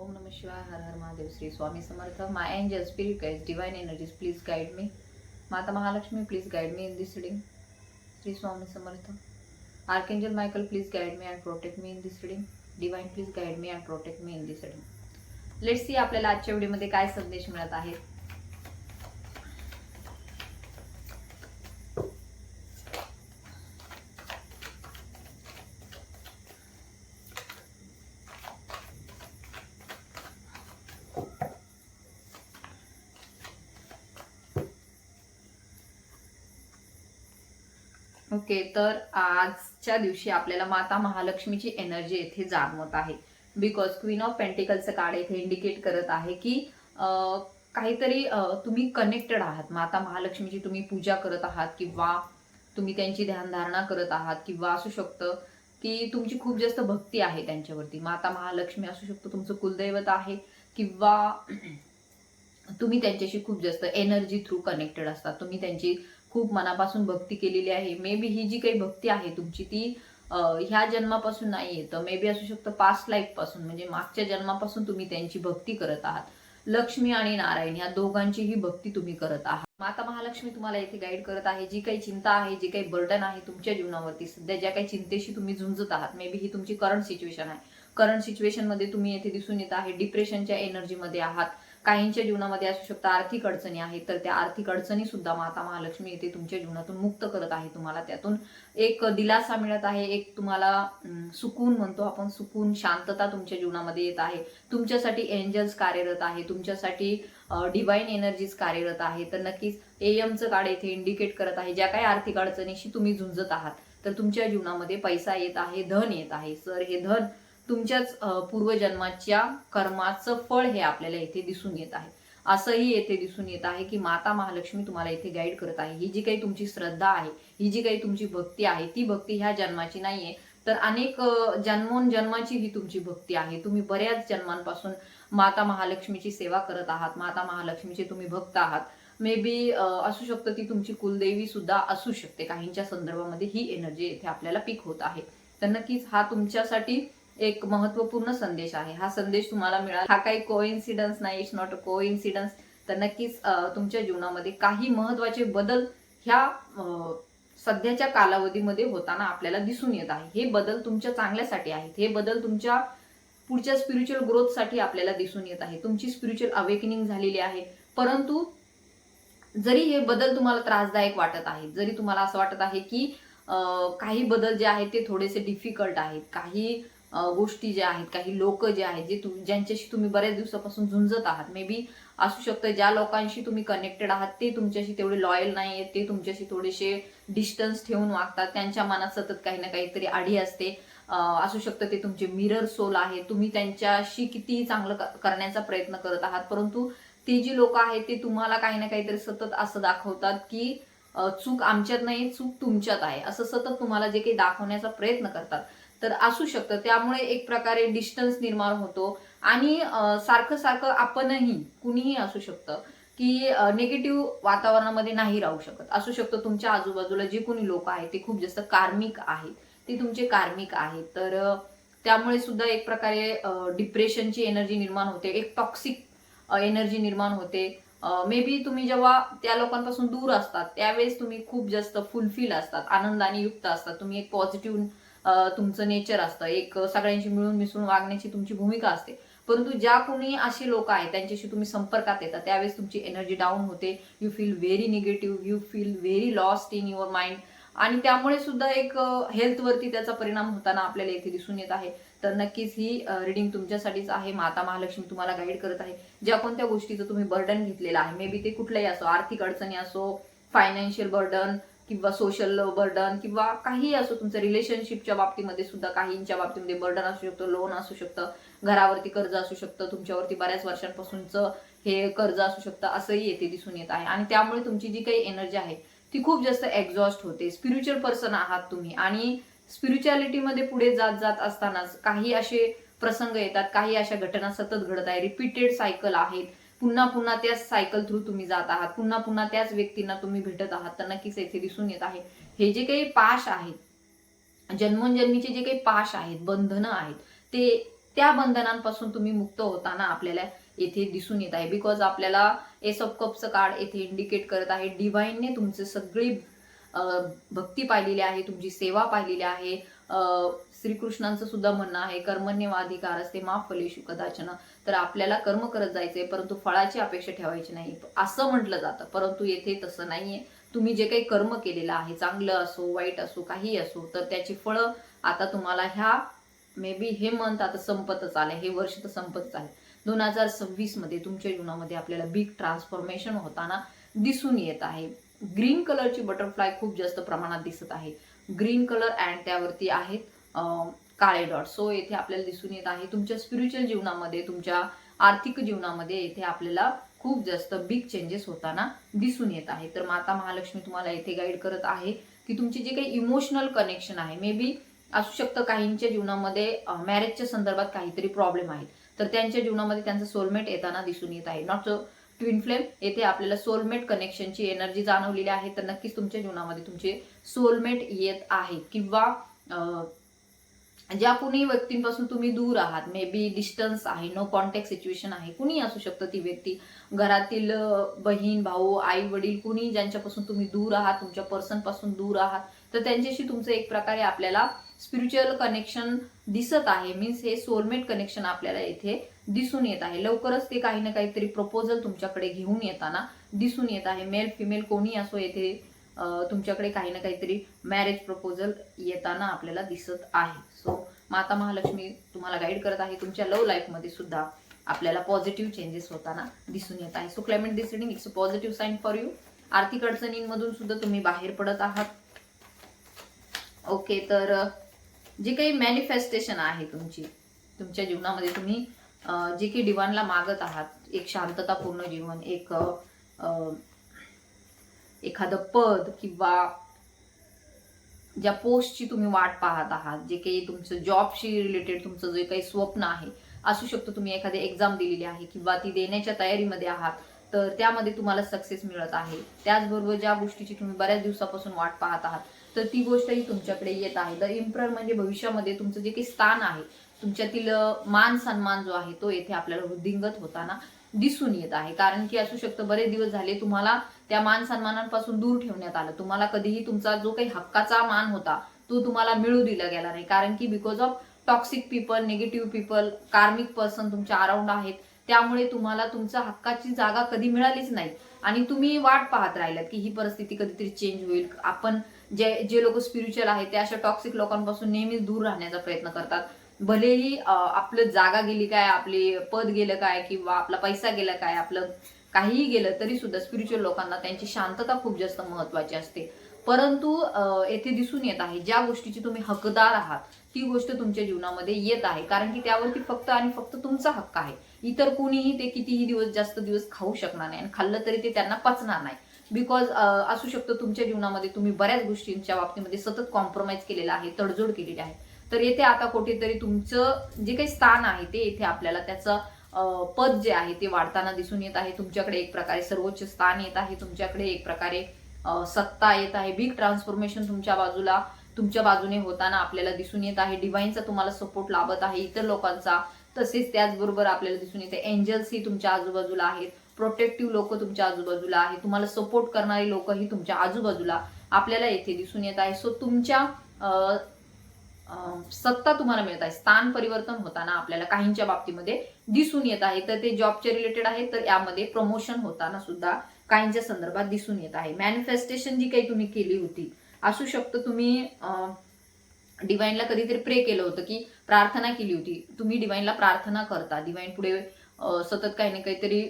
ओम नम शिवाय हर हर Mahadev Shri Swami Samarth. My angel spirit guide divine energies please guide me Mata Mahalakshmi please guide me in this reading Shri Swami Samarth. Archangel Michael please guide me and protect me in this reading divine please guide me and protect me in this reading let's see आपल्याला आजच्या व्हिडिओमध्ये काय संदेश मिळत आहेत. Okay तर आजच्या दिवशी आपल्याला माता महालक्ष्मीची एनर्जी येथे जाणवत आहे. बिकॉज क्वीन ऑफ पेंटिकलचं कार्ड येथे इंडिकेट करत आहे की काहीतरी तुम्ही कनेक्टेड आहात. माता महालक्ष्मीची तुम्ही पूजा करत आहात किंवा तुम्ही त्यांची ध्यानधारणा करत आहात किंवा असू शकतं की तुमची खूप जास्त भक्ती आहे त्यांच्यावरती. माता महालक्ष्मी असू शकतो तुमचं कुलदैवत आहे किंवा तुम्ही त्यांच्याशी खूप जास्त एनर्जी थ्रू कनेक्टेड असतात तुम्ही त्यांची खूप मनापासून भक्ती केलेली आहे. मे बी ही जी काही भक्ती आहे तुमची ती ह्या जन्मापासून नाही येतं. मे बी असू शकतं पास्ट लाईफपासून म्हणजे मागच्या जन्मापासून तुम्ही त्यांची भक्ती करत आहात. लक्ष्मी आणि नारायण ह्या दोघांचीही भक्ती तुम्ही करत आहात. माता महालक्ष्मी तुम्हाला येथे गाईड करत आहे. जी काही चिंता आहे जी काही बर्डन आहे तुमच्या जीवनावरती सध्या ज्या काही चिंतेशी तुम्ही झुंजत आहात मे बी ही तुमची करंट सिच्युएशन आहे. करंट सिच्युएशनमध्ये तुम्ही येथे दिसून येत आहे. डिप्रेशनच्या एनर्जीमध्ये आहात. काहींच्या जीवनामध्ये असू शकतं आर्थिक अडचणी आहेत तर त्या आर्थिक अडचणी सुद्धा माता महालक्ष्मी येथे तुमच्या जीवनातून मुक्त करत आहे. तुम्हाला त्यातून एक दिलासा मिळत आहे एक तुम्हाला सुकून म्हणतो आपण सुकून शांतता तुमच्या जीवनामध्ये येत आहे. तुमच्यासाठी एंजल्स कार्यरत आहे तुमच्यासाठी डिवाईन एनर्जीज कार्यरत आहे. तर नक्कीच एयमचं कार्ड येथे इंडिकेट करत आहे ज्या काही आर्थिक अडचणीशी तुम्ही झुंजत आहात तर तुमच्या जीवनामध्ये पैसा येत आहे धन येत आहे. सर हे धन तुमच्याच पूर्वजन्माच्या कर्माचं फळ हे आपल्याला येथे दिसून येत आहे. असंही येथे दिसून येत आहे की माता महालक्ष्मी तुम्हाला इथे गाईड करत आहे. ही जी काही तुमची श्रद्धा आहे ही जी काही तुमची भक्ती आहे ती भक्ती ह्या जन्माची नाहीये. तर अनेक जन्मोन जन्माची ही तुमची भक्ती आहे. तुम्ही बऱ्याच जन्मांपासून माता महालक्ष्मीची सेवा करत आहात माता महालक्ष्मीचे तुम्ही भक्त आहात. मे बी असू शकतं ती तुमची कुलदेवी सुद्धा असू शकते. काहींच्या संदर्भामध्ये ही एनर्जी येथे आपल्याला पीक होत आहे. तर नक्कीच हा तुमच्यासाठी एक महत्त्वपूर्ण संदेश आहे. हा संदेश तुम्हाला मिळाला. हा काही कोइन्सिडन्स नाही इट्स नॉट अ कोइन्सिडन्स तर नक्कीच तुमच्या जीवनामध्ये काही महत्त्वाचे बदल ह्या सध्याच्या कालावधीमध्ये होताना आपल्याला दिसून येत आहे. हे बदल तुमच्या चांगल्यासाठी आहेत. हे बदल तुमच्या पुढच्या स्पिरिच्युअल ग्रोथसाठी आपल्याला दिसून येत आहे. तुमची स्पिरिच्युअल अवेकनिंग झालेली आहे. परंतु जरी हे बदल तुम्हाला त्रासदायक वाटत आहेत जरी तुम्हाला असं वाटत आहे की काही बदल जे आहेत ते थोडेसे डिफिकल्ट आहेत. काही गोष्टी ज्या आहेत काही लोक जे आहेत जे तुम ज्यांच्याशी तुम्ही बऱ्याच दिवसापासून झुंजत आहात मे बी असू शकतं ज्या लोकांशी तुम्ही कनेक्टेड आहात ते तुमच्याशी तेवढे लॉयल नाही आहेत ते तुमच्याशी थोडेसे डिस्टन्स ठेवून वागतात त्यांच्या मनात सतत काही ना काहीतरी आढी असते. असू शकतं ते तुमचे मिरर सोल आहे तुम्ही त्यांच्याशी कितीही चांगलं क- करण्याचा प्रयत्न करत आहात परंतु ते जी लोक आहेत ते तुम्हाला काही ना काहीतरी सतत असं दाखवतात की चूक आमच्यात नाही चूक तुमच्यात आहे असं सतत तुम्हाला जे काही दाखवण्याचा प्रयत्न करतात. तर असू शकतं. त्यामुळे एक प्रकारे डिस्टन्स निर्माण होतो. आणि सारखं सारखं आपणही कुणीही असू शकतं की निगेटिव्ह वातावरणामध्ये नाही राहू शकत. असू शकतं तुमच्या आजूबाजूला जे कोणी लोक आहेत ते खूप जास्त कार्मिक आहेत. ते तुमचे कार्मिक आहेत. तर त्यामुळे सुद्धा एक प्रकारे डिप्रेशनची एनर्जी निर्माण होते. एक टॉक्सिक एनर्जी निर्माण होते. मे बी तुम्ही जेव्हा त्या लोकांपासून दूर असतात त्यावेळेस तुम्ही खूप जास्त फुलफिल असतात आनंदाने युक्त असतात. तुम्ही एक पॉझिटिव्ह तुमचं नेचर असतं. एक सगळ्यांशी मिळून मिसळून वागण्याची तुमची भूमिका असते. परंतु ज्या कोणी असे लोक आहेत त्यांच्याशी तुम्ही संपर्कात येतात त्यावेळेस तुमची एनर्जी डाऊन होते. You feel very negative you feel very lost in your mind आणि त्यामुळे सुद्धा एक हेल्थवरती त्याचा परिणाम होताना आपल्याला येथे दिसून येत आहे. तर नक्कीच ही रिडिंग तुमच्यासाठीच आहे. माता महालक्ष्मी तुम्हाला गाईड करत आहे. ज्या कोणत्या गोष्टीचं तुम्ही बर्डन घेतलेलं आहे मे बी ते कुठलंही असो आर्थिक अडचणी असो फायनान्शियल बर्डन किंवा सोशल बर्डन किंवा काही असो तुमचं रिलेशनशिपच्या बाबतीमध्ये सुद्धा काहींच्या बाबतीमध्ये बर्डन असू शकतं लोन असू शकतं घरावरती कर्ज असू शकतं तुमच्यावरती बऱ्याच वर्षांपासूनचं हे कर्ज असू शकतं असंही येथे दिसून येत आहे. आणि त्यामुळे तुमची जी काही एनर्जी आहे ती खूप जास्त एक्झॉस्ट होते. स्पिरिच्युअल पर्सन आहात तुम्ही. आणि स्पिरिच्युअलिटीमध्ये पुढे जात जात असतानाच काही असे प्रसंग येतात काही अशा घटना सतत घडत आहे. रिपीटेड सायकल आहेत. पुन्हा पुन्हा त्याच सायकल थ्रू तुम्ही जात आहात. पुन्हा पुन्हा त्याच व्यक्तींना तुम्ही भेटत आहात. तर नक्कीच येथे दिसून येत आहे. हे जे काही पाश आहेत जन्मोजन्मीचे जे काही पाश आहेत बंधनं आहेत ते त्या बंधनांपासून तुम्ही मुक्त होताना आपल्याला येथे दिसून येत आहे. बिकॉज आपल्याला एस ऑफ कपचं कार्ड येथे इंडिकेट करत आहे. डिव्हाइनने तुमचे सगळी भक्ती पाहिलेली आहे तुमची सेवा पाहिलेली आहे. श्रीकृष्णांचं सुद्धा म्हणणं आहे कर्मण्यवाधिकार असते मा फलेशु कदाचन. तर आपल्याला कर्म करत जायचंय परंतु फळाची अपेक्षा ठेवायची नाही. असं म्हटलं जातं परंतु येथे तसं नाहीये. तुम्ही जे काही कर्म केलेलं आहे चांगलं असो वाईट असो काही असो तर त्याची फळं आता तुम्हाला ह्या मे बी हे मंथ आता संपतच आलं हे वर्ष तर संपतच आहे दोन हजार सव्वीसमध्ये तुमच्या जीवनामध्ये आपल्याला बिग ट्रान्सफॉर्मेशन होताना दिसून येत आहे. ग्रीन कलरची बटरफ्लाय खूप जास्त प्रमाणात दिसत आहे. ग्रीन कलर अँड त्यावरती आहेत काळे डॉट. सो येथे आपल्याला दिसून येत आहे तुमच्या स्पिरिच्युअल जीवनामध्ये तुमच्या आर्थिक जीवनामध्ये येथे आपल्याला खूप जास्त बिग चेंजेस होताना दिसून येत आहे. तर माता महालक्ष्मी तुम्हाला येथे गाईड करत आहे की तुमचे जे काही इमोशनल कनेक्शन आहे मे बी असू शकतं काहींच्या जीवनामध्ये मॅरेजच्या संदर्भात काहीतरी प्रॉब्लेम आहेत. तर त्यांच्या जीवनामध्ये त्यांचं सोलमेट येताना दिसून येत आहे. नॉट ट्विन फ्लेम येथे आपल्याला सोलमेट कनेक्शनची एनर्जी जाणवलेली आहे. तर नक्कीच तुमच्या जीवनामध्ये तुमचे सोलमेट येत आहे. किंवा ज्या कुणी व्यक्तींपासून तुम्ही दूर आहात मे बी डिस्टन्स आहे नो कॉन्टॅक्ट सिच्युएशन आहे कुणी असू शकतं ती व्यक्ती. घरातील बहीण भाऊ आई वडील कुणी ज्यांच्यापासून तुम्ही दूर आहात तुमच्या पर्सनपासून दूर आहात तर त्यांच्याशी तुमचं एक प्रकारे आपल्याला स्पिरिच्युअल कनेक्शन दिसत आहे. मीन्स हे सोलमेट कनेक्शन आपल्याला येथे दिसून येत आहे. लवकरच ते काही ना काहीतरी प्रपोजल तुमच्याकडे घेऊन येताना दिसून येत आहे. मेल फिमेल कोणी असो येथे तुमच्याकडे काही ना काहीतरी मॅरेज प्रपोजल येताना आपल्याला दिसत आहे. सो माता महालक्ष्मी तुम्हाला गाईड करत आहे. तुमच्या लव्ह लाईफमध्ये सुद्धा आपल्याला पॉझिटिव्ह चेंजेस होताना दिसून येत आहे. So climate this reading it's a positive sign for you आर्थिक अडचणींमधून सुद्धा तुम्ही बाहेर पडत आहात. ओके तर जे काही मॅनिफेस्टेशन आहे तुमची तुमच्या जीवनामध्ये तुम्ही जे काही डिवानला मागत आहात एक शांततापूर्ण जीवन एक एखादं पद किंवा ज्या पोस्टची तुम्ही वाट पाहत आहात जे काही तुमचं जॉबशी रिलेटेड तुमचं जे काही स्वप्न आहे असू शकतो तुम्ही एखादी एक्झाम दिलेली आहे किंवा ती देण्याच्या तयारीमध्ये आहात तर त्यामध्ये तुम्हाला सक्सेस मिळत आहे. त्याचबरोबर ज्या गोष्टीची तुम्ही बऱ्याच दिवसापासून वाट पाहत आहात तर ती गोष्टही तुमच्याकडे येत आहे. द इम्प्रर म्हणजे भविष्यामध्ये तुमचं जे काही स्थान आहे तुमच्यातील मान सन्मान जो आहे तो येथे आपल्याला वृद्धिंगत होताना दिसून येत आहे. कारण की असू शकतं बरेच दिवस झाले तुम्हाला त्या मान सन्मानांपासून दूर ठेवण्यात आलं. तुम्हाला कधीही तुमचा जो काही हक्काचा मान होता तो तुम्हाला मिळू दिला गेला नाही. कारण की because of toxic people negative people karmic person तुमच्या अराउंड आहेत. त्यामुळे तुम्हाला तुमच्या हक्काची जागा कधी मिळालीच नाही. आणि तुम्ही वाट पाहत राहिलात की ही परिस्थिती कधीतरी चेंज होईल. आपण जे जे लोक स्पिरिच्युअल आहेत ते अशा टॉक्सिक लोकांपासून नेहमीच दूर राहण्याचा प्रयत्न करतात. भलेही आपलं जागा गेली काय आपले पद गेलं काय किंवा आपला पैसा गेला काय आपलं काहीही गेलं तरी सुद्धा स्पिरिच्युअल लोकांना त्यांची शांतता खूप जास्त महत्वाची असते. परंतु येथे दिसून येत आहे ज्या गोष्टीची तुम्ही हकदार आहात ती गोष्ट तुमच्या जीवनामध्ये येत आहे. कारण की त्यावरती फक्त आणि फक्त तुमचा हक्क आहे. इतर कोणीही ते कितीही दिवस जास्त दिवस खाऊ शकणार नाही आणि खाल्लं तरी ते त्यांना पचणार नाही. बिकॉज असू शकतं तुमच्या जीवनामध्ये तुम्ही बऱ्याच गोष्टींच्या बाबतीमध्ये सतत कॉम्प्रोमाइज केलेला आहे तडजोड केलेली आहे. तर येथे आता कुठेतरी तुमचं जे काही स्थान आहे ते येथे आपल्याला त्याचं पद जे आहे ते वाढताना दिसून येत आहे. तुमच्याकडे एक प्रकारे सर्वोच्च स्थान येत आहे तुमच्याकडे एक प्रकारे सत्ता येत आहे. बिग ट्रान्सफॉर्मेशन तुमच्या बाजूला तुमच्या बाजूने होताना आपल्याला दिसून येत आहे. डिवाईनचा तुम्हाला सपोर्ट लाभत आहे इतर लोकांचा. तसेच त्याचबरोबर आपल्याला दिसून येते. एंजल्सही तुमच्या आजूबाजूला आहेत. प्रोटेक्टिव्ह लोक तुमच्या आजूबाजूला आहे. तुम्हाला सपोर्ट करणारी लोक ही तुमच्या आजूबाजूला आपल्याला येथे दिसून येत आहे. सो तुमच्या सत्ता तुम्हाला मिळत आहे. स्थान परिवर्तन होताना आपल्याला काहींच्या बाबतीमध्ये दिसून येत आहे. तर ते जॉबच्या रिलेटेड आहे तर यामध्ये प्रमोशन होताना सुद्धा काहींच्या संदर्भात दिसून येत आहे. मॅनिफेस्टेशन जी काही तुम्ही केली होती असू शकतं तुम्ही डिवाईनला कधीतरी प्रे केलं होतं की प्रार्थना केली होती. तुम्ही डिवाईनला प्रार्थना करता. डिवाईन पुढे सतत काही ना काहीतरी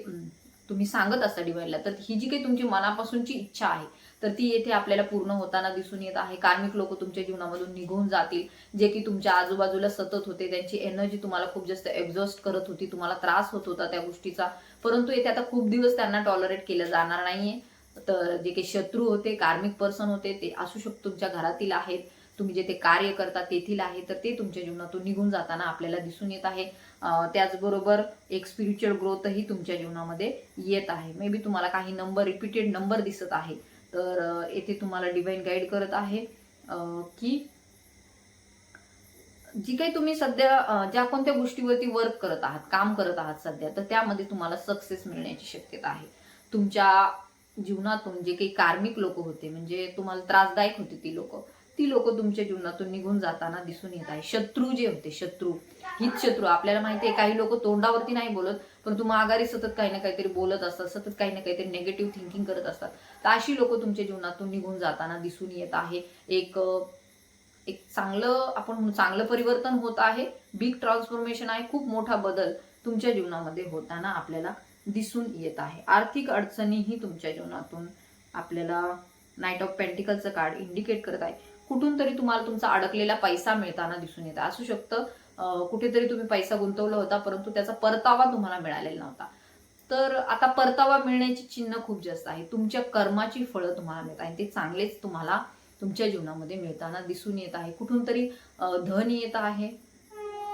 तुम्ही सांगत असता डिवाईनला तर ही जी काही तुमची मनापासूनची इच्छा आहे तर ती येथे आपल्याला पूर्ण होताना दिसून येत आहे. कार्मिक लोक तुमच्या जीवनामधून निघून जातील जे की तुमच्या आजूबाजूला सतत होते त्यांची एनर्जी तुम्हाला खूप जास्त एक्झॉस्ट करत होती तुम्हाला त्रास होत होता त्या गोष्टीचा. परंतु येथे आता खूप दिवस त्यांना टॉलरेट केलं जाणार नाहीये. तर जे काही शत्रू होते कार्मिक पर्सन होते ते असू शकतो तुमच्या घरातील आहेत. तुम्ही जे ते कार्य करता तेथील आहे तर ते तुमच्या जीवनातून निघून जाताना आपल्याला दिसून येत आहे. त्याचबरोबर एक स्पिरिच्युअल ग्रोथही तुमच्या जीवनामध्ये येत आहे. मे बी तुम्हाला काही नंबर रिपीटेड नंबर दिसत आहे. तर येथे तुम्हाला डिवाईन गाईड करत आहे की जी काही तुम्ही सध्या ज्या कोणत्या गोष्टीवरती वर्क करत आहात काम करत आहात सध्या तर त्यामध्ये तुम्हाला सक्सेस मिळण्याची शक्यता आहे. तुमच्या जीवनातून जे काही कार्मिक लोक होते म्हणजे तुम्हाला त्रासदायक होते ती लोक. ती लोक तुमच्या जीवनातून निघून जाताना दिसून येत आहे. शत्रू जे होते शत्रू. हित शत्रू. आपल्याला माहिती आहे काही लोक तोंडावरती नाही बोलत परंतु माघारी सतत काही ना काहीतरी बोलत असतात सतत काही ना काहीतरी नेगेटिव्ह थिंकिंग करत असतात. तर अशी लोक तुमच्या जीवनातून निघून जाताना दिसून येत आहे. एक एक चांगलं आपण चांगलं परिवर्तन होत आहे. बिग ट्रान्सफॉर्मेशन आहे. खूप मोठा बदल तुमच्या जीवनामध्ये होताना आपल्याला दिसून येत आहे. आर्थिक अडचणीही तुमच्या जीवनातून आपल्याला नाईट ऑफ पेंटिकलचं कार्ड इंडिकेट करत आहे. कुठून तरी तुम्हाला तुमचा अडकलेला पैसा मिळताना दिसून येतो. असू शकतं कुठेतरी तुम्ही पैसा गुंतवला होता परंतु त्याचा परतावा तुम्हाला मिळालेला नव्हता. तर आता परतावा मिळण्याची चिन्ह खूप जास्त आहे. तुमच्या कर्माची फळं तुम्हाला मिळत आहे ते चांगलेच तुम्हाला तुमच्या जीवनामध्ये मिळताना दिसून येत आहे. कुठून तरी धन येत आहे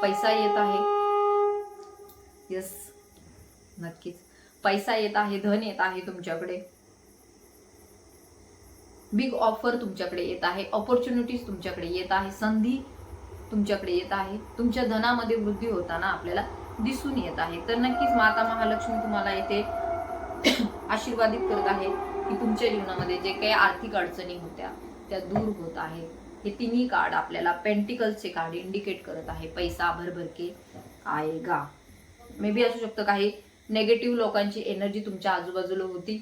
पैसा येत आहे. यस नक्कीच. पैसा येत आहे धन येत आहे तुमच्याकडे. बिग ऑफर तुमच्याकडे येत आहे ऑपॉर्च्युनिटीज तुमच्याकडे येत आहे संधी तुमच्याकडे येत आहे तुमच्या धनामध्ये वृद्धी होताना आपल्याला दिसून येत आहे. तर नक्कीच माता महालक्ष्मी तुम्हाला येथे आशीर्वादित करत आहे की तुमच्या जीवनामध्ये जे काही आर्थिक अडचणी होत्या त्या दूर होत आहेत हे तिन्ही कार्ड आपल्याला पेंटिकल्सचे कार्ड इंडिकेट करत आहे. पैसा भरभरके आएगा मे बी असू शकतं काही नेगेटिव्ह लोकांची एनर्जी तुमच्या आजूबाजूला होती.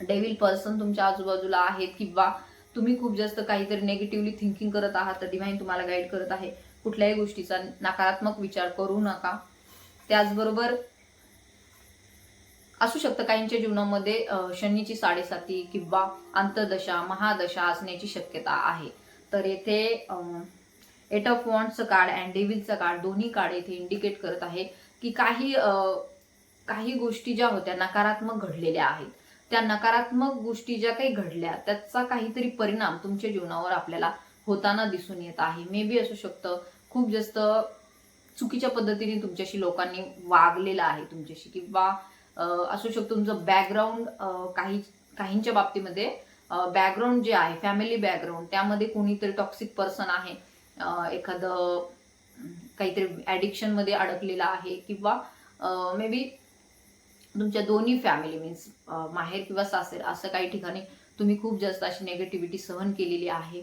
डेव्हिल पर्सन तुमच्या आजूबाजूला आहेत किंवा तुम्ही खूप जास्त काहीतरी नेगेटिव्हली थिंकिंग करत आहात तर डिव्हाइन तुम्हाला गाईड करत आहे. कुठल्याही गोष्टीचा नकारात्मक विचार करू नका. त्याचबरोबर असू शकतं काहींच्या जीवनामध्ये शनीची साडेसाती किंवा अंतर्दशा महादशा असण्याची शक्यता आहे. तर येथे एट ऑफ वॉन्टचं कार्ड अँड डेव्हिलचं कार्ड दोन्ही कार्ड येथे इंडिकेट करत आहे की काही काही गोष्टी ज्या होत्या नकारात्मक घडलेल्या आहेत. त्या नकारात्मक गोष्टी ज्या काही घडल्या त्याचा काहीतरी परिणाम तुमच्या जीवनावर आपल्याला होताना दिसून येत आहे. मे बी असू शकतं. खूप जास्त चुकीच्या पद्धतीने तुमच्याशी लोकांनी वागलेलं आहे तुमच्याशी किंवा असू शकतो तुमचं बॅकग्राऊंड काही काहींच्या बाबतीमध्ये बॅकग्राऊंड जे आहे फॅमिली बॅकग्राऊंड त्यामध्ये कोणीतरी टॉक्सिक पर्सन आहे. एखादं काहीतरी ॲडिक्शनमध्ये अडकलेलं आहे किंवा मे बी तुमच्या दोन्ही फॅमिली मीन्स माहेर किंवा सासर असं काही ठिकाणी तुम्ही खूप जास्त अशी नेगेटिव्हिटी सहन केलेली आहे.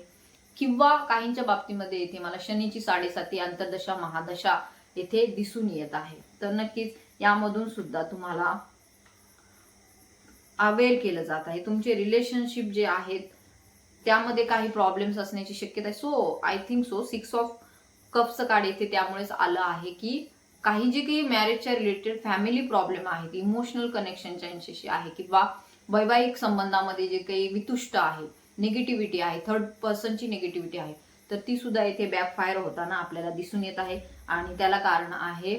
किंवा काहींच्या बाबतीमध्ये येथे मला शनीची साडेसाती अंतर्दशा महादशा येथे दिसून येत आहे. तर नक्कीच यामधून सुद्धा तुम्हाला अवेअर केलं जात आहे. तुमचे रिलेशनशिप जे आहेत त्यामध्ये काही प्रॉब्लेम्स असण्याची शक्यता आहे. So I think so six of कप्सचं card येथे त्यामुळेच आलं आहे की काही जे काही मॅरेजच्या रिलेटेड फॅमिली प्रॉब्लेम आहेत इमोशनल कनेक्शनच्या यांच्याशी आहे किंवा वैवाहिक संबंधामध्ये जे काही वितुष्ट आहे निगेटिव्हिटी आहे थर्ड पर्सनची निगेटिव्हिटी आहे तर ती सुद्धा इथे बॅकफायर होताना आपल्याला दिसून येत आहे. आणि त्याला कारण आहे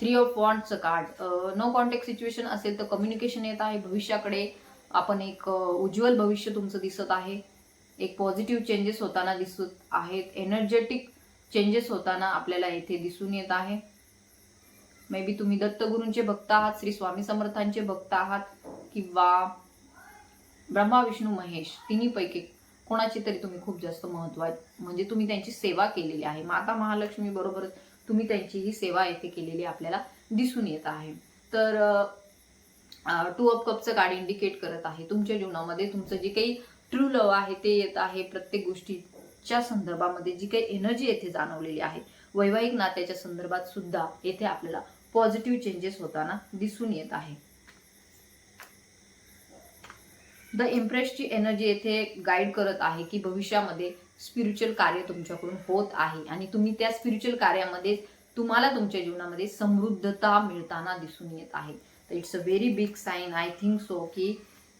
थ्री ऑफ वॉन्टचं कार्ड नो कॉन्टॅक्ट सिच्युएशन असेल तर कम्युनिकेशन येत आहे. भविष्याकडे आपण एक उज्ज्वल भविष्य तुमचं दिसत आहे. एक पॉझिटिव्ह चेंजेस होताना दिसत आहेत. एनर्जेटिक चेंजेस होताना आपल्याला येथे दिसून येत आहे. मे बी तुम्ही दत्तगुरूंचे भक्त आहात श्री स्वामी समर्थांचे भक्त आहात किंवा ब्रह्मा विष्णू महेश तिन्हीपैकी कोणाची तरी तुम्ही खूप जास्त महत्त्व म्हणजे तुम्ही त्यांची सेवा केलेली आहे. माता महालक्ष्मी बरोबरच तुम्ही त्यांची ही सेवा येथे केलेली आपल्याला दिसून येत आहे. तर टू ऑफ कपचं कार्ड इंडिकेट करत आहे. तुमच्या जीवनामध्ये तुमचं जे काही ट्रू लव आहे ते येत आहे प्रत्येक च्या संदर्भामध्ये जी काही एनर्जी येथे जाणवलेली आहे वैवाहिक नात्याच्या संदर्भात सुद्धा येथे आपल्याला पॉझिटिव्ह चेंजेस होताना दिसून येत आहे. द इम्प्रेसची एनर्जी येथे गाईड करत आहे की भविष्यामध्ये स्पिरिच्युअल कार्य तुमच्याकडून होत आहे आणि तुम्ही त्या स्पिरिच्युअल कार्यामध्ये तुम्हाला तुमच्या जीवनामध्ये समृद्धता मिळताना दिसून येत आहे. तर it's a very big sign I think so की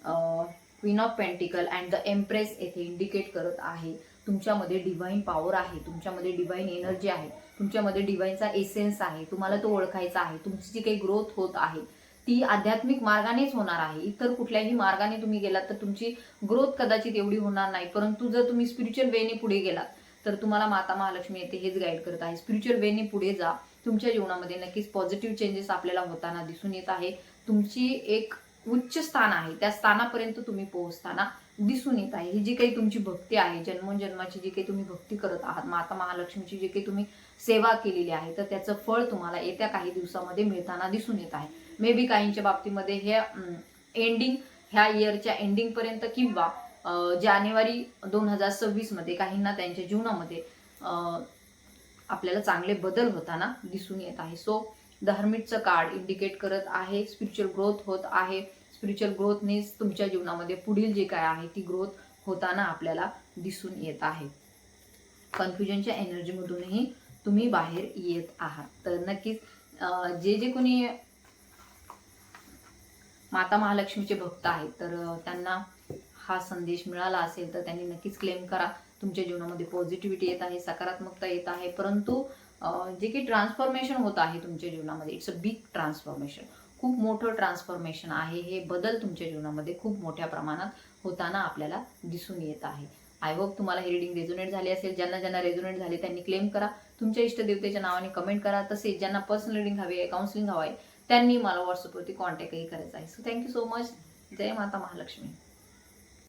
queen of pentacle and the empress येथे इंडिकेट करत आहे. तुमच्यामध्ये डिवाईन पॉवर आहे तुमच्यामध्ये डिवाईन एनर्जी आहे तुमच्यामध्ये डिवाईनचा एसेन्स आहे तुम्हाला तो ओळखायचा आहे तुमची जी काही ग्रोथ होत आहे ती आध्यात्मिक मार्गानेच होणार आहे. इतर कुठल्याही मार्गाने तुम्ही गेलात तर तुमची ग्रोथ कदाचित एवढी होणार नाही. परंतु जर तुम्ही स्पिरिच्युअल वेने पुढे गेलात तर तुम्हाला माता महालक्ष्मी येते हेच गाईड करत आहे. स्पिरिच्युअल वेने पुढे जा. तुमच्या जीवनामध्ये नक्कीच पॉझिटिव्ह चेंजेस आपल्याला होताना दिसून येत आहे. तुमची एक उच्च स्थान आहे. त्या स्थानापर्यंत तुम्ही पोहोचताना दिसून येत आहे. ही जी काही तुमची भक्ती आहे जन्मोजन्माची जी काही तुम्ही भक्ती करत आहात माता महालक्ष्मीची जी काही तुम्ही सेवा केलेली आहे तर त्याचं फळ तुम्हाला येत्या काही दिवसामध्ये मिळताना दिसून येत आहे. मे बी काहींच्या बाबतीमध्ये हे एंडिंग ह्या इयरच्या एंडिंग पर्यंत किंवा जानेवारी दोन हजार सव्वीसमध्ये काहींना त्यांच्या जीवनामध्ये आपल्याला चांगले बदल होताना दिसून येत आहे. सो द हर्मिटचं कार्ड इंडिकेट करत आहे स्पिरिच्युअल ग्रोथ होत आहे. स्पिरिच्युअल ग्रोथनेच तुमच्या जीवनामध्ये पुढील जे काय आहे ती ग्रोथ होताना आपल्याला दिसून येत आहे. कन्फ्युजनच्या एनर्जीमधूनही तुम्ही बाहेर येत आहात. तर नक्कीच जे जे कोणी माता महालक्ष्मीचे भक्त आहेत तर त्यांना हा संदेश मिळाला असेल तर त्यांनी नक्कीच क्लेम करा. तुमच्या जीवनामध्ये पॉझिटिव्हिटी येत आहे सकारात्मकता येत आहे परंतु जे काही ट्रान्सफॉर्मेशन होत आहे तुमच्या जीवनामध्ये इट्स अ बिग ट्रान्सफॉर्मेशन खूप मोठं ट्रान्सफॉर्मेशन आहे. हे बदल तुमच्या जीवनामध्ये खूप मोठ्या प्रमाणात होताना आपल्याला दिसून येत आहे. आय होप तुम्हाला हे रिडिंग रेझोनेट झाली असेल. ज्यांना ज्यांना रेझोनेट झाले त्यांनी क्लेम करा. तुमच्या इष्टदेवतेच्या नावाने कमेंट करा. तसेच ज्यांना पर्सनल रिडिंग हवी आहे काउन्सिलिंग हवं आहे त्यांनी मला व्हॉट्सअपवरती कॉन्टॅक्टही करायचा आहे. So thank you so much जय माता महालक्ष्मी.